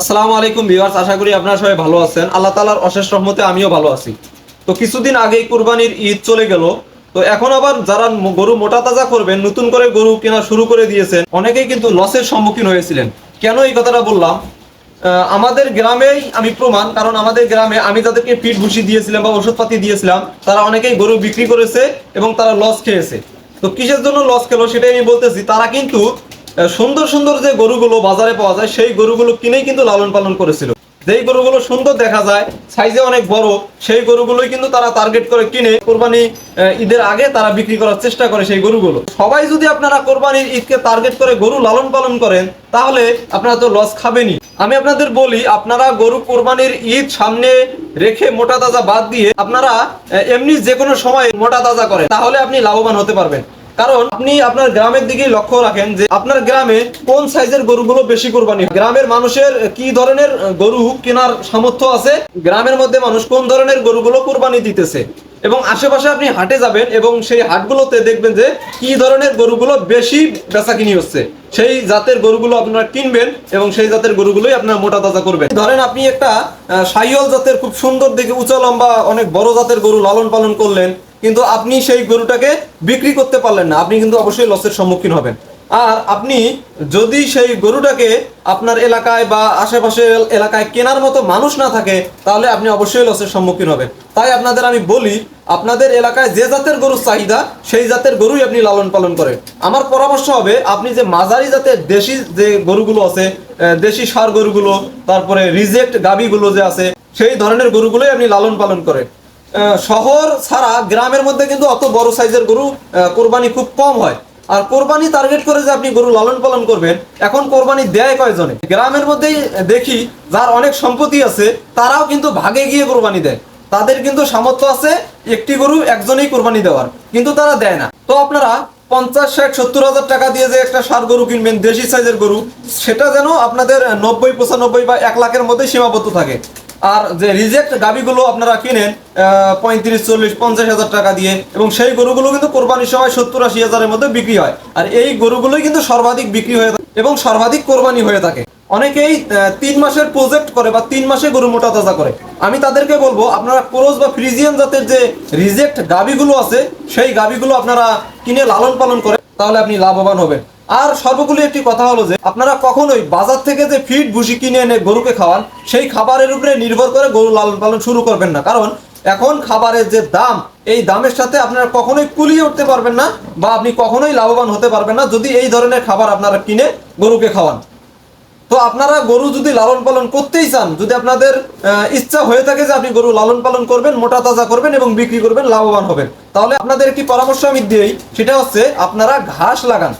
আসসালামু আলাইকুম ভিউয়ার্স, আশা করি আপনারা সবাই ভালো আছেন। আল্লাহ তাআলার অশেষ রহমতে আমিও ভালো আছি। তো কিছুদিন আগেই কুরবানির ঈদ চলে গেল। তো এখন আবার যারা গরু মোটা তাজা করবেন, নতুন করে গরু কেনা শুরু করে দিয়েছেন, অনেকেই কিন্তু লসের সম্মুখীন হয়েছিলেন। কেন এই কথাটা বললাম? আমাদের গ্রামেই আমি প্রমাণ, কারণ আমাদের গ্রামে আমি যাদেরকে পিঠ ভুসি দিয়েছিলাম বা ওষুধপাতি দিয়েছিলাম, তারা অনেকেই গরু বিক্রি করেছে এবং তারা লস খেয়েছে। তো কিসের জন্য লস খেলো সেটাই আমি বলতেছি, তারা কিন্তু সুন্দর সুন্দর যে গরুগুলো বাজারে পাওয়া যায়, সেই গরুগুলো কিনেই কিন্তু লালন পালন করেছিল। যেই গরুগুলো সুন্দর দেখা যায়, সাইজে অনেক বড়, সেই গরুগুলোই কিন্তু তারা টার্গেট করে কিনে কোরবানি ঈদের আগে তারা বিক্রি করার চেষ্টা করে সেই গরুগুলো। সবাই যদি আপনারা কোরবানির ঈদকে টার্গেট করে গরু লালন পালন করেন, তাহলে আপনারা তো লস খাবেনই। আমি আপনাদের বলি, আপনারা গরু কোরবানির ঈদ সামনে রেখে মোটা তাজা বাদ দিয়ে আপনারা এমনি যে কোনো সময় মোটা তাজা করেন, তাহলে আপনি লাভবান হতে পারবেন। কারণ আপনি আপনার গ্রামের দিকেই লক্ষ্য রাখেন যে আপনার গ্রামে কোন সাইজের গরুগুলো বেশি কোরবানি গ্রামের মানুষের কি ধরনের গরু কেনার সামর্থ্য আছে? গ্রামের মধ্যে মানুষ কোন ধরনের গরুগুলো কোরবানি দিতেছে? এবং আশেপাশে আপনি হাটে যাবেন এবং সেই হাটগুলোতে দেখবেন যে কি ধরনের গরুগুলো বেশি বেচা কিনি হচ্ছে। সেই জাতের গরুগুলো আপনারা কিনবেন এবং সেই জাতের গরুগুলোই আপনারা মোটা তাজা করবেন। ধরেন আপনি একটা সাইয়ল জাতের খুব সুন্দর দেখে উঁচা লম্বা অনেক বড় জাতের গরু লালন পালন করলেন। কিন্তু আপনি সেই গরুটাকে বিক্রি করতে পারলেন না। আপনি কিন্তু অবশ্যই লসের সম্মুখীন হবেন। আর আপনি যদি সেই গরুটাকে আপনার এলাকায় বা আশেপাশের এলাকায় কেনার মতো মানুষ না থাকে, তাহলে আপনি অবশ্যই লসের সম্মুখীন হবেন। তাই আপনাদের আমি বলি, আপনাদের এলাকায় যে জাতের গরুর চাহিদা, সেই জাতের গরুই আপনি লালন পালন করেন। আমার পরামর্শ হবে, আপনি যে মাঝারি জাতের দেশি যে গরুগুলো আছে দেশি সার গরুগুলো, তারপরে রিজেক্ট গাবিগুলো যে আছে, সেই ধরনের গরুগুলোই আপনি লালন পালন করেন। শহর ছাড়া গ্রামের মধ্যে কিন্তু অত বড় সাইজের গরু কোরবানি খুব কম হয়। আর কোরবানি টার্গেট করে যে আপনি গরু লালন পালন করবেন, এখন কোরবানি দেয় কয়জনে? গ্রামের মধ্যেই দেখি যার অনেক সম্পত্তি আছে, তারাও কিন্তু ভাগে গিয়ে কোরবানি দেয়। তাদের কিন্তু সামর্থ্য আছে একটি গরু একজনেই কোরবানি দেওয়ার, কিন্তু তারা দেয় না। তো আপনারা পঞ্চাশ, ষাট, সত্তর হাজার টাকা দিয়ে যে একটা সার গরু কিনবেন, দেশি সাইজের গরু, সেটা যেন আপনাদের নব্বই, পঁচানব্বই বা এক লাখের মধ্যে সীমাবদ্ধ থাকে। আর যে রিজেক্ট গাবিগুলো আপনারা কিনেন পঁয়ত্রিশ, চল্লিশ, পঞ্চাশ হাজার টাকা দিয়ে, এবং সেই গরুগুলো কিন্তু কোরবানির সময় সত্তর, আশি হাজারের মধ্যে বিক্রি হয়। আর এই গরুগুলোই কিন্তু সর্বাধিক বিক্রি হয়ে থাকে এবং সর্বাধিক কোরবানি হয়ে থাকে। অনেকেই তিন মাসের প্রজেক্ট করে বা তিন মাসে গরু মোটা তাজা করে। আমি তাদেরকে বলব, আপনারা ক্রোজ বা ফ্রিজিয়ান জাতের যে রিজেক্ট গাবিগুলো আছে, সেই গাবিগুলো আপনারা কিনে লালন পালন করে, তাহলে আপনি লাভবান হবেন। আর সর্বগুলি একটি কথা হলো যে, আপনারা কখনোই বাজার থেকে যে ফিড ভুসি কিনে এনে গরুকে খাওয়ান, সেই খাবারের উপরে নির্ভর করে গরু লালন পালন শুরু করবেন না। কারণ এখন খাবারের যে দাম, এই দামের সাথে আপনারা কখনোই কুলিয়ে উঠতে পারবেন না বা আপনি কখনোই লাভবান হতে পারবেন না যদি এই ধরনের খাবার আপনারা কিনে গরুকে খাওয়ান। তো আপনারা গরু যদি লালন পালন করতেই চান, যদি আপনাদের ইচ্ছা হয়ে থাকে যে আপনি গরু লালন পালন করবেন, মোটা তাজা করবেন এবং বিক্রি করবেন, লাভবান হবেন। তাহলে আপনাদের একটি পরামর্শ আমি দিই সেটা হচ্ছে আপনারা ঘাস লাগান।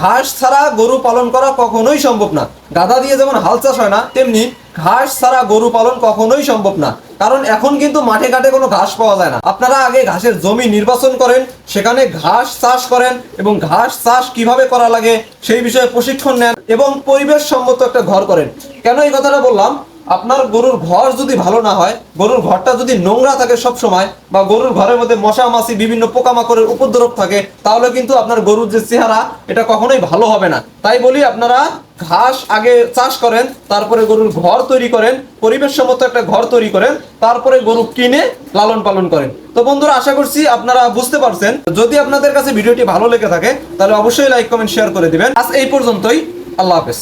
ঘাস ছাড়া গরু পালন করা কখনোই সম্ভব না। গাদা দিয়ে যেমন হাল চাষ হয় না, তেমনি ঘাস ছাড়া গরু পালন কখনোই সম্ভব না। কারণ এখন কিন্তু মাঠে ঘাটে কোনো ঘাস পাওয়া যায় না। আপনারা আগে ঘাসের জমি নির্বাচন করেন, সেখানে ঘাস চাষ করেন এবং ঘাস চাষ কীভাবে করা লাগে সেই বিষয়ে প্রশিক্ষণ নেন এবং পরিবেশ সম্মত একটা ঘর করেন। কেন এই কথাটা বললাম? আপনার গরুর ঘর যদি ভালো না হয়, গরুর ঘরটা যদি নোংরা থাকে সব সময় বা গরুর ঘরের মধ্যে মশা, মাছি, বিভিন্ন পোকামাকড়ের উপদ্রব থাকে, তাহলে কিন্তু আপনার গরুর যে চেহারা, এটা কখনোই ভালো হবে না। তাই বলি আপনারা ঘাস আগে চাষ করেন, তারপরে গরুর ঘর তৈরি করেন পরিবেশ সম্মত একটা ঘর তৈরি করেন, তারপরে গরু কিনে লালন পালন করেন। তো বন্ধুরা, আশা করছি আপনারা বুঝতে পারছেন। যদি আপনাদের কাছে ভিডিওটি ভালো লেগে থাকে, তাহলে অবশ্যই লাইক, কমেন্ট, শেয়ার করে দিবেন। আজ এই পর্যন্তই। আল্লাহ হাফেজ।